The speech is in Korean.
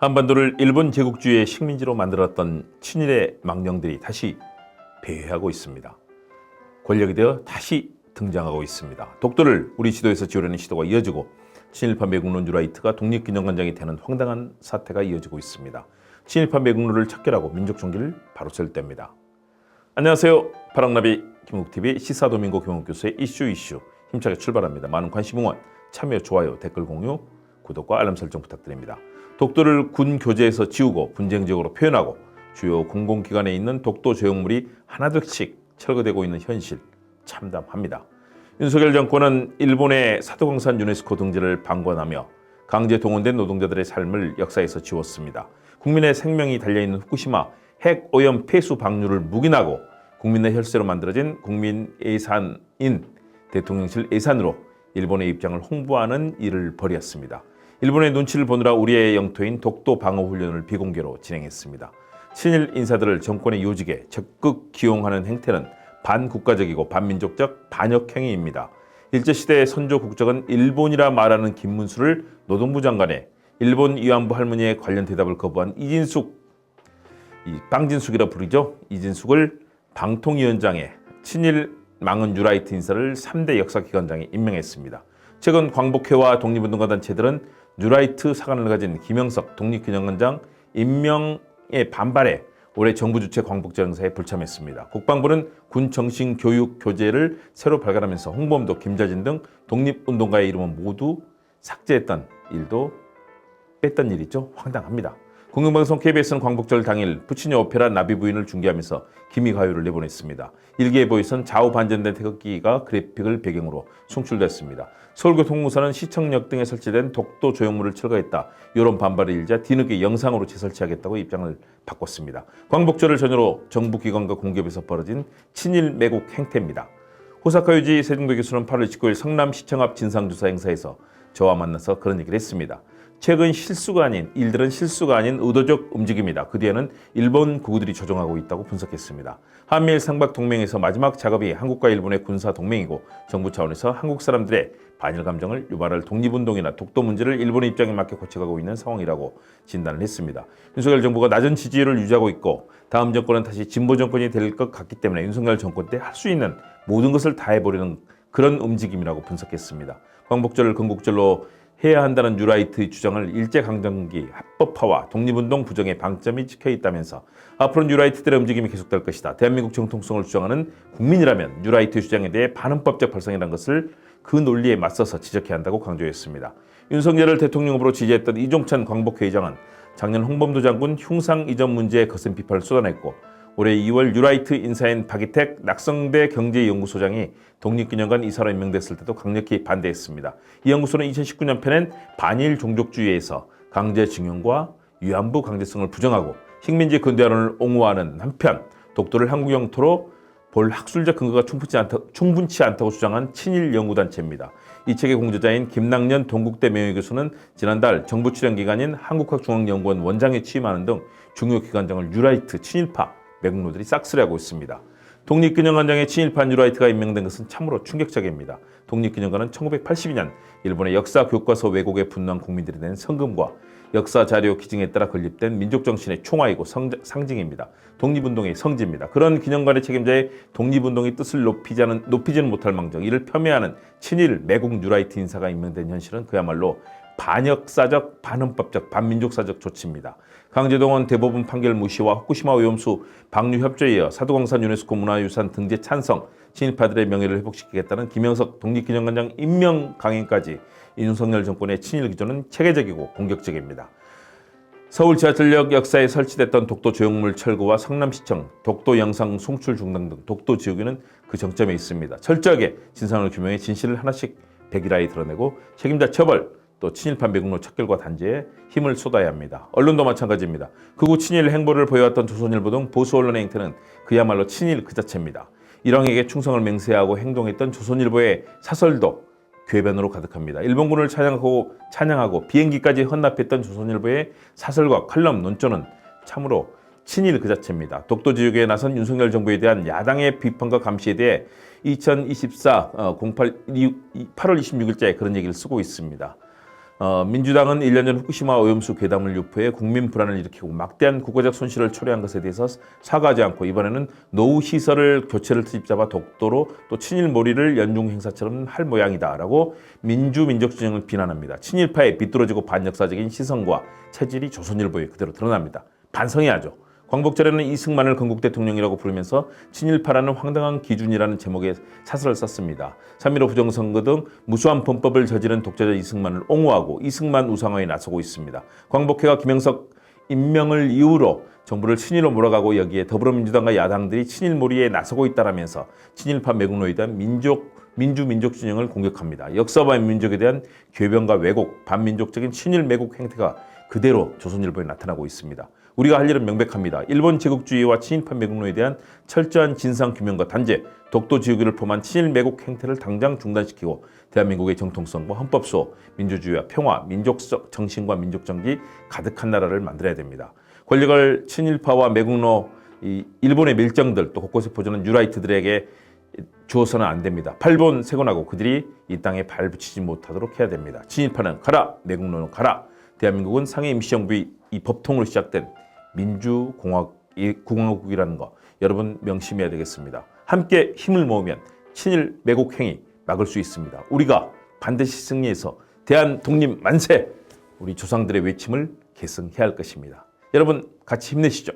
한반도를 일본 제국주의의 식민지로 만들었던 친일의 망령들이 다시 배회하고 있습니다. 권력이 되어 다시 등장하고 있습니다. 독도를 우리 지도에서 지우려는 시도가 이어지고 친일파 매국노 뉴라이트가 독립기념관장이 되는 황당한 사태가 이어지고 있습니다. 친일파 매국노를 척결하고 민족 종기를 바로 셀 때입니다. 안녕하세요. 파랑나비 김욱TV 시사도민고 경옥교수의 이슈 이슈 힘차게 출발합니다. 많은 관심 응원, 참여, 좋아요, 댓글 공유, 구독과 알람 설정 부탁드립니다. 독도를 군 교재에서 지우고 분쟁 지역으로 표현하고 주요 공공기관에 있는 독도 조형물이 하나둘씩 철거되고 있는 현실 참담합니다. 윤석열 정권은 일본의 사도광산 유네스코 등재를 방관하며 강제 동원된 노동자들의 삶을 역사에서 지웠습니다. 국민의 생명이 달려있는 후쿠시마 핵 오염 폐수 방류를 묵인하고 국민의 혈세로 만들어진 국민 예산인 대통령실 예산으로 일본의 입장을 홍보하는 일을 벌였습니다. 일본의 눈치를 보느라 우리의 영토인 독도 방어 훈련을 비공개로 진행했습니다. 친일 인사들을 정권의 요직에 적극 기용하는 행태는 반국가적이고 반민족적 반역 행위입니다. 일제시대의 선조 국적은 일본이라 말하는 김문수를 노동부 장관에 일본 위안부 할머니의 관련 대답을 거부한 이진숙, 이 빵진숙이라 부르죠. 이진숙을 방통위원장에 친일 망은 유라이트 인사를 3대 역사기관장에 임명했습니다. 최근 광복회와 독립운동가 단체들은 뉴라이트 사관을 가진 김영석 독립기념관장 임명에 반발해 올해 정부 주최 광복절 행사에 불참했습니다. 국방부는 군 정신 교육 교재를 새로 발간하면서 홍범도, 김자진 등 독립운동가의 이름은 모두 삭제했던 일도 뺐던 일이죠. 황당합니다. 공영방송 KBS는 광복절 당일 부친녀 오페라 나비 부인을 중계하면서 기미 가요를 내보냈습니다. 일기예보에선 좌우 반전된 태극기가 그래픽을 배경으로 송출됐습니다. 서울교통공사는 시청역 등에 설치된 독도 조형물을 철거했다. 이런 반발을 일자 뒤늦게 영상으로 재설치하겠다고 입장을 바꿨습니다. 광복절을 전후로 정부기관과 공기업에서 벌어진 친일 매국 행태입니다. 호사카 유지 세종도 교수는 8월 19일 성남시청 앞 진상조사 행사에서 저와 만나서 그런 얘기를 했습니다. 최근 실수가 아닌 일들은 실수가 아닌 의도적 움직임이다. 그 뒤에는 일본 구구들이 조종하고 있다고 분석했습니다. 한미일 상박 동맹에서 마지막 작업이 한국과 일본의 군사 동맹이고 정부 차원에서 한국 사람들의 반일 감정을 유발할 독립운동이나 독도 문제를 일본의 입장에 맞게 고쳐가고 있는 상황이라고 진단을 했습니다. 윤석열 정부가 낮은 지지율을 유지하고 있고 다음 정권은 다시 진보 정권이 될 것 같기 때문에 윤석열 정권 때 할 수 있는 모든 것을 다 해보려는 그런 움직임이라고 분석했습니다. 광복절을 건국절로 해야 한다는 뉴라이트의 주장을 일제강점기 합법화와 독립운동 부정의 방점이 찍혀 있다면서 앞으로 뉴라이트들의 움직임이 계속될 것이다. 대한민국 정통성을 주장하는 국민이라면 뉴라이트 주장에 대해 반헌법적 발상이라는 것을 그 논리에 맞서서 지적해야 한다고 강조했습니다. 윤석열을 대통령 후보로 지지했던 이종찬 광복회의장은 작년 홍범도 장군 흉상 이전 문제에 거센 비판을 쏟아냈고 올해 2월 유라이트 인사인 박이택 낙성대 경제연구소장이 독립기념관 이사로 임명됐을 때도 강력히 반대했습니다. 이 연구소는 2019년 편엔 반일 종족주의에서 강제징용과 위안부 강제성을 부정하고 식민지 근대화론을 옹호하는 한편 독도를 한국 영토로 볼 학술적 근거가 충분치, 않다, 충분치 않다고 주장한 친일 연구단체입니다. 이 책의 공저자인 김낙년 동국대 명예교수는 지난달 정부 출연 기관인 한국학중앙연구원 원장에 취임하는 등 중요 기관장을 뉴라이트 친일파 매국노들이 싹쓸이하고 있습니다. 독립기념관장에 친일파 뉴라이트가 임명된 것은 참으로 충격적입니다. 독립기념관은 1982년 일본의 역사 교과서 왜곡에 분노한 국민들이 낸 성금과 역사 자료 기증에 따라 건립된 민족 정신의 총화이고 성, 상징입니다. 독립운동의 성지입니다. 그런 기념관의 책임자의 독립운동의 뜻을 높이자는, 높이지는 못할 망정 이를 폄훼하는 친일 매국 뉴라이트 인사가 임명된 현실은 그야말로 반역사적, 반헌법적, 반민족사적 조치입니다. 강제동원 대법원 판결 무시와 후쿠시마 오염수 방류 협조에 이어 사도광산 유네스코 문화유산 등재 찬성, 친일파들의 명예를 회복시키겠다는 김영석 독립기념관장 임명 강행까지 윤석열 정권의 친일 기조는 체계적이고 공격적입니다. 서울 지하철역 역사에 설치됐던 독도 조형물 철거와 성남시청 독도 영상 송출 중단 등 독도 지우기는 그 정점에 있습니다. 철저하게 진상을 규명해 진실을 하나씩 백일하에 드러내고 책임자 처벌, 또 친일파 매국노 척결과 단죄에 힘을 쏟아야 합니다. 언론도 마찬가지입니다. 극우 친일 행보를 보여왔던 조선일보 등 보수 언론의 행태는 그야말로 친일 그 자체입니다. 일왕에게 충성을 맹세하고 행동했던 조선일보의 사설도 궤변으로 가득합니다. 일본군을 찬양하고 찬양하고 비행기까지 헌납했던 조선일보의 사설과 칼럼 논조는 참으로 친일 그 자체입니다. 독도 지역에 나선 윤석열 정부에 대한 야당의 비판과 감시에 대해 2024 08 8월 26일자에 그런 얘기를 쓰고 있습니다. 어, 민주당은 1년 전 후쿠시마 오염수 괴담을 유포해 국민 불안을 일으키고 막대한 국가적 손실을 초래한 것에 대해서 사과하지 않고 이번에는 노후 시설을 교체를 트집잡아 독도로 또 친일 몰이를 연중 행사처럼 할 모양이다라고 민주 민족 진영을 비난합니다. 친일파의 비뚤어지고 반역사적인 시선과 체질이 조선일보에 그대로 드러납니다. 반성해야죠. 광복절에는 이승만을 건국 대통령이라고 부르면서 친일파라는 황당한 기준이라는 제목의 사설을 썼습니다. 3.15 부정선거 등 무수한 범법을 저지른 독재자 이승만을 옹호하고 이승만 우상화에 나서고 있습니다. 광복회가 김영석 임명을 이유로 정부를 친일로 몰아가고 여기에 더불어민주당과 야당들이 친일몰이에 나서고 있다라면서 친일파 매국노에 대한 민족 민주 민족 진영을 공격합니다. 역사와 민족에 대한 궤변과 왜곡, 반민족적인 친일 매국 행태가 그대로 조선일보에 나타나고 있습니다. 우리가 할 일은 명백합니다. 일본 제국주의와 친일파 매국노에 대한 철저한 진상 규명과 단죄, 독도 지우기를 포함한 친일 매국 행태를 당장 중단시키고 대한민국의 정통성과 헌법소, 민주주의와 평화, 민족적 정신과 민족 정기 가득한 나라를 만들어야 됩니다. 권력을 친일파와 매국노, 이 일본의 밀정들 또 곳곳에 보존한 뉴라이트들에게 주어서는 안 됩니다. 팔본 세곤하고 그들이 이 땅에 발 붙이지 못하도록 해야 됩니다. 친일파는 가라, 매국노는 가라. 대한민국은 상해 임시정부의 이 법통으로 시작된 민주공화국이라는 거 여러분 명심해야 되겠습니다. 함께 힘을 모으면 친일 매국 행위 막을 수 있습니다. 우리가 반드시 승리해서 대한 독립 만세 우리 조상들의 외침을 계승해야 할 것입니다. 여러분 같이 힘내시죠.